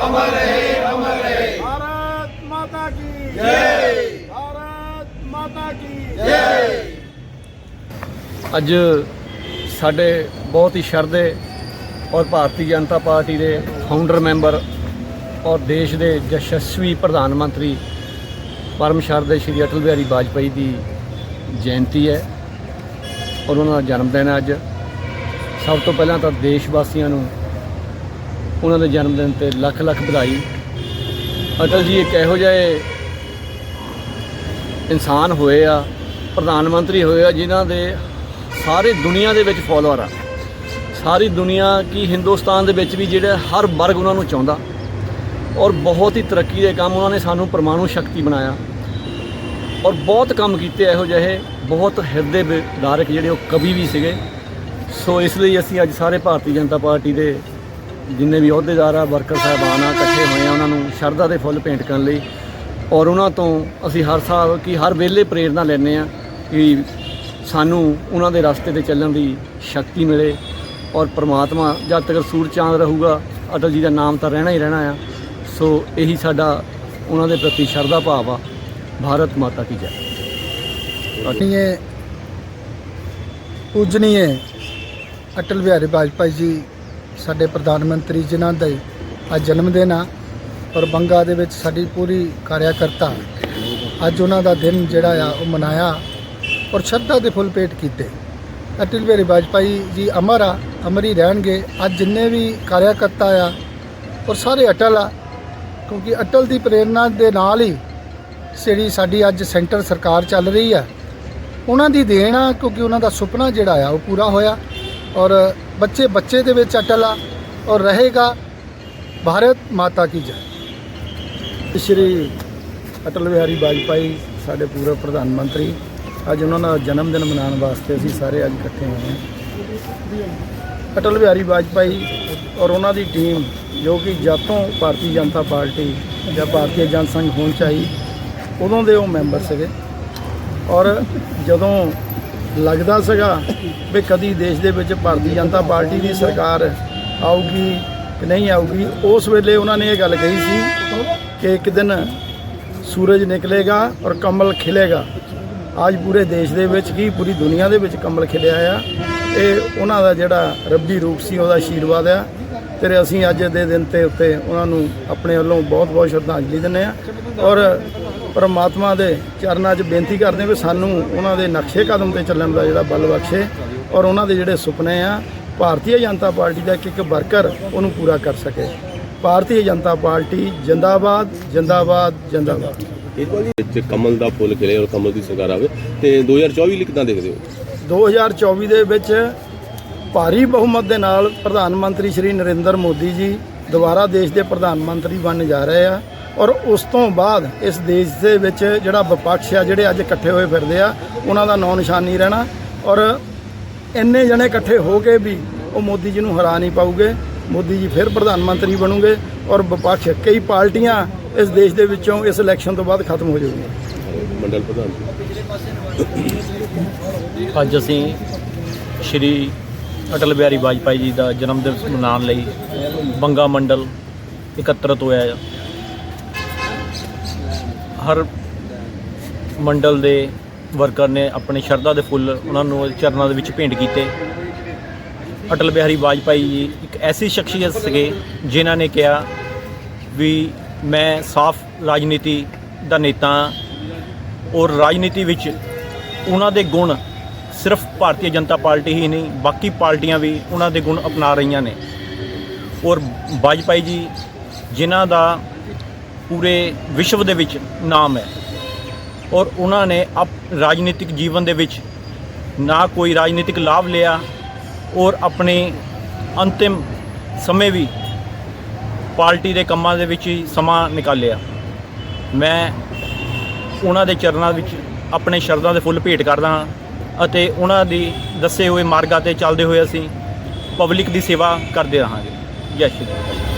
अमर रहे अमर रहे भारत माता की जय भारत माता की जय ਅੱਜ ਸਾਡੇ ਬਹੁਤ ਹੀ ਸ਼ਰਧੇ ਔਰ ਭਾਰਤੀ ਜਨਤਾ ਪਾਰਟੀ ਦੇ ਫਾਊਂਡਰ ਮੈਂਬਰ ਔਰ ਦੇਸ਼ ਦੇ ਯਸ਼ਸਵੀ ਪ੍ਰਧਾਨ ਮੰਤਰੀ ਪਰਮ ਸ਼ਰਧੇ ਸ਼੍ਰੀ ਅਟਲ ਬਿਹਾਰੀ ਵਾਜਪਾਈ ਦੀ ਜਯੰਤੀ ਹੈ ਔਰ ਉਹਨਾਂ ਦਾ ਜਨਮ ਦਿਨ ਹੈ ਅੱਜ ਸਭ ਤੋਂ ਪਹਿਲਾਂ ਤਾਂ ਦੇਸ਼ ਵਾਸੀਆਂ ਨੂੰ ਉਹਨਾਂ ਦੇ ਜਨਮ ਦਿਨ ਤੇ ਲੱਖ ਲੱਖ ਵਧਾਈ। ਅਟਲ ਜੀ ਇੱਕ ਇਹੋ ਜਿਹੇ ਇਨਸਾਨ ਹੋਏ ਆ, ਪ੍ਰਧਾਨ ਮੰਤਰੀ ਹੋਏ ਆ, ਜਿਨ੍ਹਾਂ ਦੇ ਸਾਰੇ ਦੁਨੀਆ ਦੇ ਵਿੱਚ ਫਾਲੋਅਰ ਆ। ਸਾਰੀ ਦੁਨੀਆ ਕੀ ਹਿੰਦੁਸਤਾਨ ਦੇ ਵਿੱਚ ਵੀ ਜਿਹੜਾ ਹਰ ਵਰਗ ਉਹਨਾਂ ਨੂੰ ਚਾਹੁੰਦਾ। ਔਰ ਬਹੁਤ ਹੀ ਤਰੱਕੀ ਦੇ ਕੰਮ ਉਹਨਾਂ ਨੇ ਸਾਨੂੰ ਪਰਮਾਣੂ ਸ਼ਕਤੀ ਬਣਾਇਆ। ਔਰ ਬਹੁਤ ਕੰਮ ਕੀਤੇ ਇਹੋ ਜਿਹੇ, ਬਹੁਤ ਹਿਰਦੇ ਵਿਦਾਰਕ ਜਿਹੜੇ ਉਹ ਕਵੀ ਵੀ ਸੀਗੇ। ਸੋ ਇਸ ਲਈ ਅਸੀਂ ਅੱਜ ਸਾਰੇ ਭਾਰਤੀ ਜਨਤਾ ਪਾਰਟੀ ਦੇ ਜਿੰਨੇ ਵੀ ਅਹੁਦੇਦਾਰ ਆ, ਵਰਕਰ ਸਾਹਿਬਾਨ ਆ, ਇਕੱਠੇ ਹੋਏ ਆ ਉਹਨਾਂ ਨੂੰ ਸ਼ਰਧਾ ਦੇ ਫੁੱਲ ਭੇਂਟ ਕਰਨ ਲਈ। ਔਰ ਉਹਨਾਂ ਤੋਂ ਅਸੀਂ ਹਰ ਸਾਲ ਕੀ ਹਰ ਵੇਲੇ ਪ੍ਰੇਰਣਾ ਲੈਂਦੇ ਆ ਕਿ ਸਾਨੂੰ ਉਹਨਾਂ ਦੇ ਰਸਤੇ ਤੇ ਚੱਲਣ ਦੀ ਸ਼ਕਤੀ ਮਿਲੇ ਔਰ ਪ੍ਰਮਾਤਮਾ ਜਦ ਤੱਕ ਸੂਰਜ ਚਾਂਦ ਰਹੂਗਾ, ਅਟਲ ਜੀ ਦਾ ਨਾਮ ਤਾਂ ਰਹਿਣਾ ਹੀ ਰਹਿਣਾ ਆ। ਸੋ ਇਹੀ ਸਾਡਾ ਉਹਨਾਂ ਦੇ ਪ੍ਰਤੀ ਸ਼ਰਧਾ ਭਾਵ ਆ। ਭਾਰਤ ਮਾਤਾ ਕੀ ਜੈ। ਪੂਜਨੀਏ ਪੂਜਨੀਏ, ਅਟਲ ਬਿਹਾਰੀ ਵਾਜਪਾਈ ਜੀ ਸਾਡੇ ਪ੍ਰਧਾਨ ਮੰਤਰੀ ਜਿਨ੍ਹਾਂ ਦਾ ਅੱਜ ਜਨਮ ਦਿਨ ਆ, ਔਰ ਬੰਗਾ ਦੇ ਵਿੱਚ ਸਾਡੀ ਪੂਰੀ ਕਾਰਿਆਕਰਤਾ। ਅੱਜ ਉਹਨਾਂ ਦਾ ਦਿਨ ਜਿਹੜਾ ਆ, ਉਹ ਮਨਾਇਆ ਔਰ ਸ਼ਰਧਾ ਦੇ ਫੁੱਲ ਭੇਟ ਕੀਤੇ। ਅਟਲ ਬਿਹਾਰੀ ਵਾਜਪਾਈ ਜੀ ਅਮਰ ਆ, ਅਮਰ ਹੀ ਰਹਿਣਗੇ। ਅੱਜ ਜਿੰਨੇ ਵੀ ਕਾਰਿਆਕਰਤਾ ਆ, ਔਰ ਸਾਰੇ ਅਟਲ ਆ, ਕਿਉਂਕਿ ਅਟਲ ਦੀ ਪ੍ਰੇਰਣਾ ਦੇ ਨਾਲ ਹੀ ਜਿਹੜੀ ਸਾਡੀ ਅੱਜ ਸੈਂਟਰ ਸਰਕਾਰ ਚੱਲ ਰਹੀ ਆ, ਉਹਨਾਂ ਦੀ ਦੇਣ ਆ, ਕਿਉਂਕਿ ਉਹਨਾਂ ਦਾ ਸੁਪਨਾ ਜਿਹੜਾ ਆ, ਉਹ ਪੂਰਾ ਹੋਇਆ। ਔਰ ਬੱਚੇ ਬੱਚੇ ਦੇ ਵਿੱਚ ਅਟਲ ਆ ਔਰ ਰਹੇਗਾ। ਭਾਰਤ ਮਾਤਾ ਕੀ ਜੈ। ਸ਼੍ਰੀ ਅਟਲ ਬਿਹਾਰੀ ਵਾਜਪਾਈ ਸਾਡੇ ਪੂਰਵ ਪ੍ਰਧਾਨ ਮੰਤਰੀ, ਅੱਜ ਉਹਨਾਂ ਦਾ ਜਨਮ ਦਿਨ ਮਨਾਉਣ ਵਾਸਤੇ ਅਸੀਂ ਸਾਰੇ ਅੱਜ ਇਕੱਠੇ ਹੋਏ ਹਾਂ। ਅਟਲ ਬਿਹਾਰੀ ਵਾਜਪਾਈ ਔਰ ਉਹਨਾਂ ਦੀ ਟੀਮ, ਜੋ ਕਿ ਜਦ ਤੋਂ ਭਾਰਤੀ ਜਨਤਾ ਪਾਰਟੀ ਜਾਂ ਭਾਰਤੀ ਜਨ ਸੰਘ ਹੋਂਦ 'ਚ ਆਈ ਉਦੋਂ ਦੇ ਉਹ ਮੈਂਬਰ ਸੀਗੇ। ਔਰ ਜਦੋਂ ਲੱਗਦਾ ਸੀਗਾ ਵੀ ਕਦੀ ਦੇਸ਼ ਦੇ ਵਿੱਚ ਭਾਰਤੀ ਜਨਤਾ ਪਾਰਟੀ ਦੀ ਸਰਕਾਰ ਆਊਗੀ ਕਿ ਨਹੀਂ ਆਊਗੀ। ਉਸ ਵੇਲੇ ਉਹਨਾਂ ਨੇ ਇਹ ਗੱਲ ਕਹੀ ਸੀ ਕਿ ਇੱਕ ਦਿਨ ਸੂਰਜ ਨਿਕਲੇਗਾ ਔਰ ਕਮਲ ਖਿਲੇਗਾ। ਅੱਜ ਪੂਰੇ ਦੇਸ਼ ਦੇ ਵਿੱਚ ਕੀ ਪੂਰੀ ਦੁਨੀਆ ਦੇ ਵਿੱਚ ਕਮਲ ਖਿਲਿਆ ਆ। ਇਹ ਉਹਨਾਂ ਦਾ ਜਿਹੜਾ ਰੱਬੀ ਰੂਪ ਸੀ, ਉਹਦਾ ਆਸ਼ੀਰਵਾਦ ਆ। ਤੇ ਅਸੀਂ ਅੱਜ ਦੇ ਦਿਨ ਤੇ ਉੱਤੇ ਉਹਨਾਂ ਨੂੰ ਆਪਣੇ ਵੱਲੋਂ ਬਹੁਤ-ਬਹੁਤ ਸ਼ਰਧਾਂਜਲੀ ਦਿੰਦੇ ਆ। ਔਰ ਪਰਮਾਤਮਾ ਦੇ ਚਰਨਾਂ 'ਚ ਬੇਨਤੀ ਕਰਦੇ ਹਾਂ ਵੀ ਸਾਨੂੰ ਉਹਨਾਂ ਦੇ ਨਕਸ਼ੇ ਕਦਮ ਤੇ ਚੱਲਣ ਦਾ ਜਿਹੜਾ ਬਲ ਬਖਸ਼ੇ ਔਰ ਉਹਨਾਂ ਦੇ ਜਿਹੜੇ ਸੁਪਨੇ ਆ ਭਾਰਤੀ ਜਨਤਾ ਪਾਰਟੀ ਦਾ ਇੱਕ ਇੱਕ ਵਰਕਰ ਉਹਨੂੰ ਪੂਰਾ ਕਰ ਸਕੇ। ਭਾਰਤੀ ਜਨਤਾ ਪਾਰਟੀ ਜਿੰਦਾਬਾਦ ਜਿੰਦਾਬਾਦ ਜਿੰਦਾਬਾਦ। ਵਿੱਚ ਕਮਲ ਦਾ ਫੁੱਲ ਖਿਲੇ ਔਰ ਕਮਲ ਦੀ ਸਰਕਾਰ ਆਵੇ ਤੇ 2024 ਲਈ ਕਿਦਾਂ ਦੇਖਦੇ ਹੋ? 2024 ਦੇ ਵਿੱਚ ਭਾਰੀ ਬਹੁਮਤ ਦੇ ਨਾਲ ਪ੍ਰਧਾਨ ਮੰਤਰੀ ਸ਼੍ਰੀ ਨਰਿੰਦਰ ਮੋਦੀ ਜੀ ਦੁਬਾਰਾ ਦੇਸ਼ ਦੇ ਪ੍ਰਧਾਨ ਮੰਤਰੀ ਬਣਨ ਜਾ ਰਹੇ ਆ। ਔਰ ਉਸ ਤੋਂ ਬਾਅਦ ਇਸ ਦੇਸ਼ ਦੇ ਵਿੱਚ ਜਿਹੜਾ ਵਿਪਕਸ਼ ਆ ਜਿਹੜੇ ਅੱਜ ਇਕੱਠੇ ਹੋਏ ਫਿਰਦੇ ਆ ਉਹਨਾਂ ਦਾ ਨਾਂ ਨਿਸ਼ਾਨ ਨਹੀਂ ਰਹਿਣਾ। ਔਰ ਇੰਨੇ ਜਣੇ ਇਕੱਠੇ ਹੋ ਕੇ ਵੀ ਉਹ ਮੋਦੀ ਜੀ ਨੂੰ ਹਰਾ ਨਹੀਂ ਪਾਉਗੇ ਮੋਦੀ ਜੀ ਫਿਰ ਪ੍ਰਧਾਨ ਮੰਤਰੀ ਬਣੂਗੇ ਔਰ ਵਿਪਕਸ਼ ਕਈ ਪਾਰਟੀਆਂ ਇਸ ਦੇਸ਼ ਦੇ ਵਿੱਚੋਂ ਇਸ ਇਲੈਕਸ਼ਨ ਤੋਂ ਬਾਅਦ ਖਤਮ ਹੋ ਜਾਊਗੀਆਂ। ਮੰਡਲ ਪ੍ਰਧਾਨ ਅੱਜ ਅਸੀਂ ਸ਼੍ਰੀ ਅਟਲ ਬਿਹਾਰੀ ਵਾਜਪਾਈ ਜੀ ਦਾ ਜਨਮ ਦਿਵਸ ਮਨਾਉਣ ਲਈ ਬੰਗਾ ਮੰਡਲ ਇਕੱਤਰਤ ਹੋਇਆ ਹੈ ਹਰ ਮੰਡਲ ਦੇ ਵਰਕਰ ਨੇ ਆਪਣੇ ਸ਼ਰਧਾ ਦੇ ਫੁੱਲ ਉਹਨਾਂ ਨੂੰ ਚਰਨਾਂ ਦੇ ਵਿੱਚ ਭੇਂਟ ਕੀਤੇ। ਅਟਲ ਬਿਹਾਰੀ ਵਾਜਪਾਈ ਜੀ ਇੱਕ ਐਸੀ ਸ਼ਖਸੀਅਤ ਸੀਗੇ ਜਿਨ੍ਹਾਂ ਨੇ ਕਿਹਾ ਵੀ ਮੈਂ ਸਾਫ਼ ਰਾਜਨੀਤੀ ਦਾ ਨੇਤਾ ਹਾਂ ਔਰ ਰਾਜਨੀਤੀ ਵਿੱਚ ਉਹਨਾਂ ਦੇ ਗੁਣ ਸਿਰਫ ਭਾਰਤੀ ਜਨਤਾ ਪਾਰਟੀ ਹੀ ਨਹੀਂ, ਬਾਕੀ ਪਾਰਟੀਆਂ ਵੀ ਉਹਨਾਂ ਦੇ ਗੁਣ ਅਪਣਾ ਰਹੀਆਂ ਨੇ। ਔਰ ਵਾਜਪਾਈ ਜੀ ਜਿਨ੍ਹਾਂ ਦਾ ਪੂਰੇ ਵਿਸ਼ਵ ਦੇ ਵਿੱਚ ਨਾਮ ਹੈ। ਔਰ ਉਹਨਾਂ ਨੇ ਆਪ ਰਾਜਨੀਤਿਕ ਜੀਵਨ ਦੇ ਵਿੱਚ ਨਾ ਕੋਈ ਰਾਜਨੀਤਿਕ ਲਾਭ ਲਿਆ ਔਰ ਆਪਣੇ ਅੰਤਿਮ ਸਮੇਂ ਵੀ ਪਾਰਟੀ ਦੇ ਕੰਮਾਂ ਦੇ ਵਿੱਚ ਹੀ ਸਮਾਂ ਨਿਕਾਲਿਆ। ਮੈਂ ਉਹਨਾਂ ਦੇ ਚਰਨਾਂ ਵਿੱਚ ਆਪਣੇ ਸ਼ਰਧਾ ਦੇ ਫੁੱਲ ਭੇਟ ਕਰਦਾ ਹਾਂ ਅਤੇ ਉਹਨਾਂ ਦੀ ਦੱਸੇ ਹੋਏ ਮਾਰਗਾਂ ਤੇ ਚੱਲਦੇ ਹੋਏ ਅਸੀਂ ਪਬਲਿਕ ਦੀ ਸੇਵਾ ਕਰਦੇ ਰਹਾਂਗੇ। ਜੈ ਸ਼੍ਰੀ ਰਾਮ